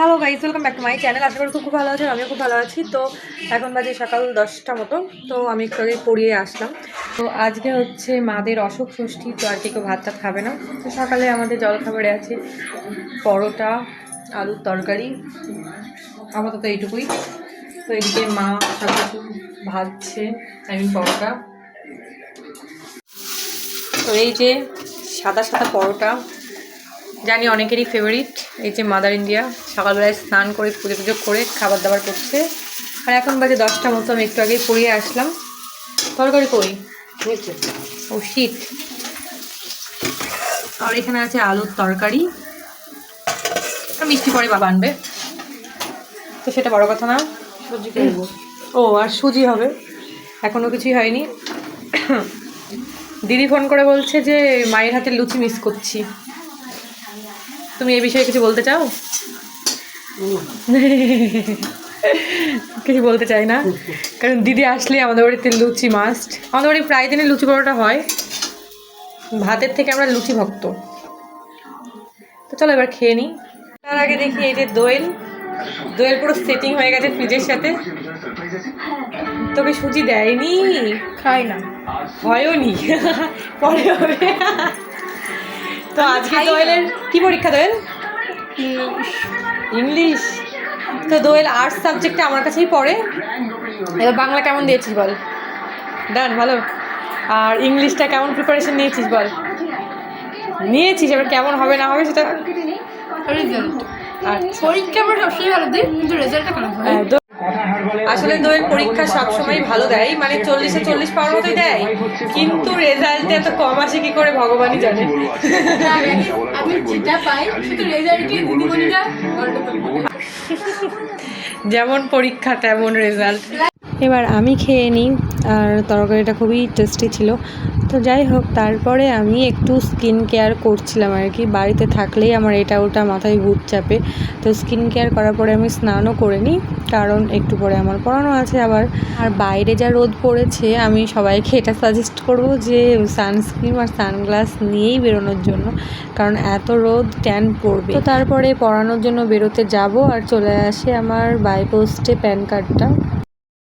Hello guys welcome back to my channel আশা করি খুব ভালো আছে আমিও খুব ভালো আছি। তো এখন বাজে সকাল দশটা মতো, তো আমি একটু আগে পড়িয়ে আসলাম। তো আজকে হচ্ছে মাদের অসুখ ষষ্ঠী, তো আজকে কেউ ভাত টাত খাবে না। তো সকালে আমাদের জলখাবারে আছে পরোটা, আলুর তরকারি, আপাতত এইটুকুই। তো এদিকে মা সব কিছু ভাজছে আই মিন পরোটা। তো এই যে সাদা সাদা পরোটা জানি অনেকেরই ফেভারিট এই যে মাদার ইন্ডিয়া সকালবেলায় স্নান করে পুজো পুজো করে খাবার দাবার করছে। আর এখন বাজে দশটা মতো আমি একটু আগেই পড়িয়ে আসলাম। তরকারি কই ও শীত আর এখানে আছে আলুর তরকারি। আর মিষ্টি পরে বাবা আনবে। তো সেটা বড় কথা না। সুজি করব ও আর সুজি হবে। এখনও কিছুই হয়নি। দিদি ফোন করে বলছে যে মায়ের হাতে লুচি মিস করছি। তুমি এই বিষয়ে কিছু বলতে চাও? কিছু বলতে চাই না? কারণ দিদি আসলে আমাদের বাড়িতে লুচি মাস্ট আমাদের বাড়ি প্রায় দিনে লুচি পরোটা হয়। ভাতের থেকে আমরা লুচি ভক্ত। তো চলো এবার খেয়ে নিই। তার আগে দেখি এই যে দোয়েল। দোয়েল পুরো সেটিং হয়ে গেছে ফ্রিজের সাথে। তোকে সুজি দেয়নি। খাই না। হয়ও নি। পরে হবে। তো আজকে দোয়েলের কি পরীক্ষা দোয়েল? ইংলিশ। তো দোয়েল আর্টস সাবজেক্টটা আমার কাছেই পড়ে। এবার বাংলা কেমন দিয়েছিস বল? ডান ভালো। আর ইংলিশটা কেমন প্রিপারেশন নিয়েছিস বল? নিয়েছিস এবার কেমন হবে না হবে সেটা রেজাল্ট আচ্ছা। পরীক্ষা আমরা সবসময় ভালো দিই কিন্তু রেজাল্টটা খারাপ হয়। হ্যাঁ, আসলে দোয়েল পরীক্ষা সবসময় ভালো দেয় মানে চল্লিশে চল্লিশ পাওয়ার মতোই দেয়। কিন্তু রেজাল্টে এত কম আসে কি করে ভগবানই জানে? আমি যেটা পাই শুধু রেজাল্টে গুণগুণিটা যেমন পরীক্ষা তেমন রেজাল্ট এবার আমি খেয়ে নিই আর তরকারিটা খুবই টেস্টি ছিল। তো যাই হোক, তারপরে আমি একটু স্কিন কেয়ার করছিলাম আর কি। বাড়িতে থাকলেই আমার এটা ওটা মাথায় ভূত চাপে। তো স্কিন কেয়ার করার পরে আমি স্নানও করে নিই, কারণ একটু পরে আমার পড়ানো আছে আবার। আর বাইরে যা রোদ পড়েছে, আমি সবাইকে এটা সাজেস্ট করব যে সানস্ক্রিন আর সানগ্লাস নিয়েই বেরোনোর জন্য, কারণ এত রোদ ট্যান পড়বে। তো তারপরে পড়ানোর জন্য বেরোতে যাব আর চলে আসে আমার বাই পোস্টে প্যান কার্ডটা